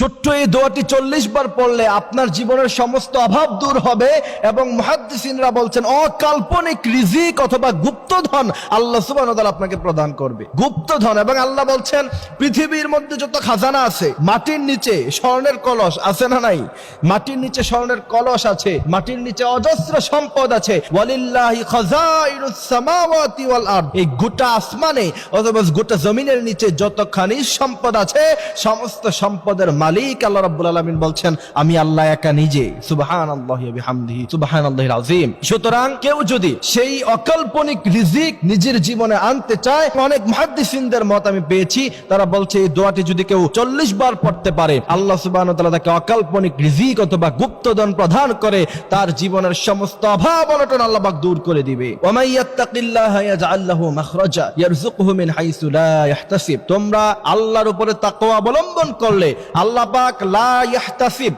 ছোট্ট এই দোয়াটি চল্লিশ বার পড়লে আপনার জীবনের সমস্ত অভাব দূর হবে এবং মহাদ্দিসিনরা বলছেন অকাল্পনিক রিজিক অথবা গুপ্তধন আল্লাহ সুবাহ আপনাকে প্রদান করবে। গুপ্তধন এবং আল্লাহ বলছেন, পৃথিবীর মধ্যে যত খাজানা আছে, মাটির নিচে স্বর্ণের কলস আছে না নাই? মাটির নিচে স্বর্ণের কলস আছে, মাটির নিচে অজস্র সম্পদ আছে। এই গোটা আসমানে অথবা গোটা জমিনের নিচে যত খনিজ সম্পদ আছে, সমস্ত সম্পদের মালিক আল্লাহ রাব্বুল আলামিন বলছেন, আমি আল্লাহ একা নিজে। সুবহানাল্লাহি ওয়া বিহামদিহি, সুবহানাল্লাহিল আযীম। সুতরাং কেউ যদি সেই অকল্পনিক রিজিক নিজের জীবনে আনতে চায়, অনেক মুহাদ্দিসিনদের মত আমি পেয়েছি, তারা বলছে, এই দোয়াটি যদি কেউ চল্লিশ বার পড়তে পারে, আল্লাহ সুবহানাহু ওয়া তাআলা তাকে অকাল্পনিক রিজিক অথবা গুপ্তধন প্রদান করে, তার জীবনের সমস্ত অভাব অনটন আল্লাহ পাক দূর করে দিবে। ওয়া ইয়াত্তাকিল্লাহা ইয়াজআল লাহু মাখরাজা, ইয়ারযুকুহু মিন হাইসু লা ইয়াহতাসিব তোমরা আল্লাহর উপরে তাকওয়া অবলম্বন করলে, আল্লাহ লা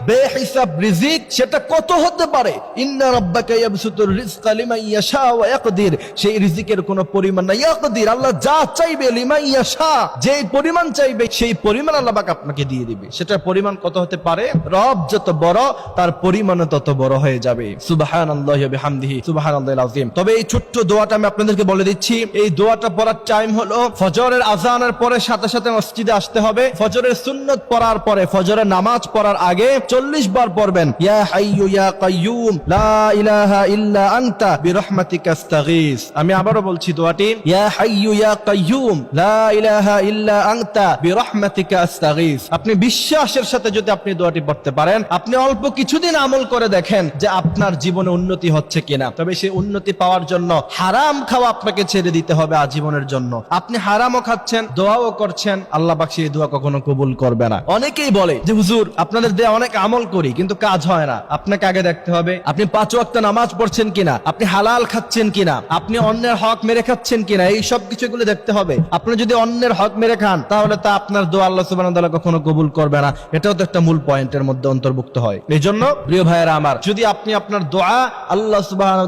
বেহিসাব রিজিক সেটা কত হতে পারে? ইন্না রাব্বাকা ইয়াবসুতুর রিজকা লিমান ইয়াশা ওয়া ইয়াকদির। সেই রিজিকের কোনো পরিমাণ ইয়াকদির, আল্লাহ যা চাইবে লিমান ইয়াশা, যেই পরিমাণ চাইবে সেই পরিমাণ আল্লাহ পাক আপনাকে দিয়ে দিবে। পরিমাণ কত হতে পারে? রব যত বড়, তার পরিমাণও তত বড় হয়ে যাবে। সুবহানাল্লাহি ওয়া বিহামদিহি, সুবহানাল্লাহিল আযীম। তবে এই ছোট্ট দোয়াটা আমি আপনাদেরকে বলে দিচ্ছি। এই দোয়াটা পড়ার টাইম হলো ফজরের আজানের পরে সাথে সাথে মসজিদে আসতে হবে। ফজরের সুন্নত পড়ার পরে ফজরের নামাজ পড়ার আগে চল্লিশ বার পড়বেন আমি আবারও বলছি দোয়াটি আপনি বিশ্বাসের সাথে যদি আপনি দোয়াটি পড়তে পারেন, আপনি অল্প কিছুদিন আমল করে দেখেন যে আপনার জীবনে উন্নতি হচ্ছে কিনা। তবে সেই উন্নতি পাওয়ার জন্য হারাম খাওয়া আপনাকে ছেড়ে দিতে হবে আজীবনের জন্য। আপনি হারামও খাচ্ছেন, দোয়াও করছেন, আল্লাহ পাক সেই দোয়া কখনো কবুল করবে না। অনেকেই বলে যে, হুজুর, আপনাদের দেয়া অনেক আমল করি, কিন্তু কাজ হয় না। আপনাকে আগে দেখতে হবে, আপনি পাঁচ ওয়াক্ত নামাজ পড়ছেন কিনা, আপনি হালাল খাচ্ছেন কিনা, আপনি অন্যের হক মেরে খাচ্ছেন কিনা, এই সব কিছু এগুলো দেখতে হবে। আপনি যদি অন্যের হক মেরে খান, তাহলে তা আপনার দোয়া আল্লাহ তাআলা কখনো কবুল করবে না। এটাও তো একটা মূল পয়েন্টের মধ্যে অন্তর্ভুক্ত হয়। এই জন্য প্রিয় ভাইয়েরা আমার, যদি আপনি আপনার দোয়া আল্লাহ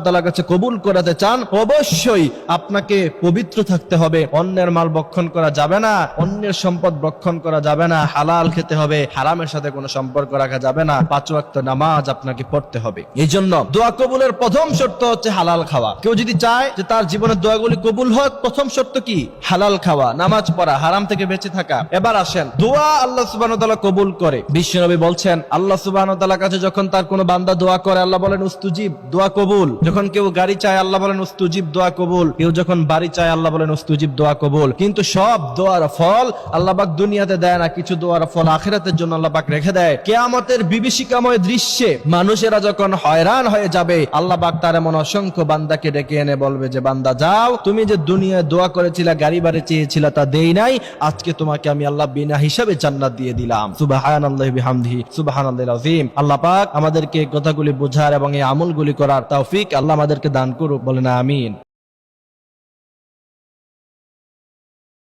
তাআলার কাছে কবুল করাতে চান, অবশ্যই আপনাকে পবিত্র থাকতে হবে। অন্যের মাল বক্ষণ করা যাবে না, অন্যের সম্পদ বক্ষণ করা যাবে না, হালাল খেতে হবে। হারামের সাথে কোনো সম্পর্ক রাখা যাবে না। পাঁচ ওয়াক্ত নামাজ আপনাকে পড়তে হবে। এই জন্য দোয়া কবুলের প্রথম শর্ত হচ্ছে হালাল খাওয়া। কেউ যদি চায় যে তার জীবনের দোয়াগুলি কবুল হোক, প্রথম শর্ত কি? হালাল খাওয়া, নামাজ পড়া, হারাম থেকে বেঁচে থাকা। এবার আসেন, দোয়া আল্লাহ সুবাহ কবুল করে। বিশ্বনবী বলছেন, আল্লাহ সুবাহ কাছে যখন তার কোনো বান্দা দোয়া করে, আল্লাহ বলেন, উস্তুজিব, দোয়া কবুল। যখন কেউ গাড়ি চায়, আল্লাহ বলেন, উস্তুজিব, দোয়া কবুল। কেউ যখন বাড়ি চায়, আল্লাহ বলেন, উস্তুজিব, দোয়া কবুল। কিন্তু সব দোয়ার ফল আল্লাহ দুনিয়াতে দেয় না, কিছু দোয়ার ফল আখিরাতের জন্য আল্লাহ পাক রেখে দেয়। কেয়ামতের বিভীষিকাময় দৃশ্যে মানুষেরা যখন হয়রান হয়ে যাবে, আল্লাহ পাক তার এমন অসংখ্য বান্দাকে ডেকে এনে বলবে যে, বান্দা, যাও, তুমি যে দুনিয়ায় দোয়া করেছিলে, গাড়ি বাড়ি চেয়েছিলে তা দেই নাই, আজকে তোমাকে আমি আল্লাহ বিনা হিসাবে জান্নাত দিয়ে দিলাম। সুবহানাল্লাহি বিহামদিহি, সুবহানাল্লাহিল আযীম। আল্লাহ পাক আমাদেরকে কথাগুলি বোঝার এবং এই আমলগুলি করার তৌফিক আল্লাহ আমাদেরকে দান করুক, বলেন আমিন।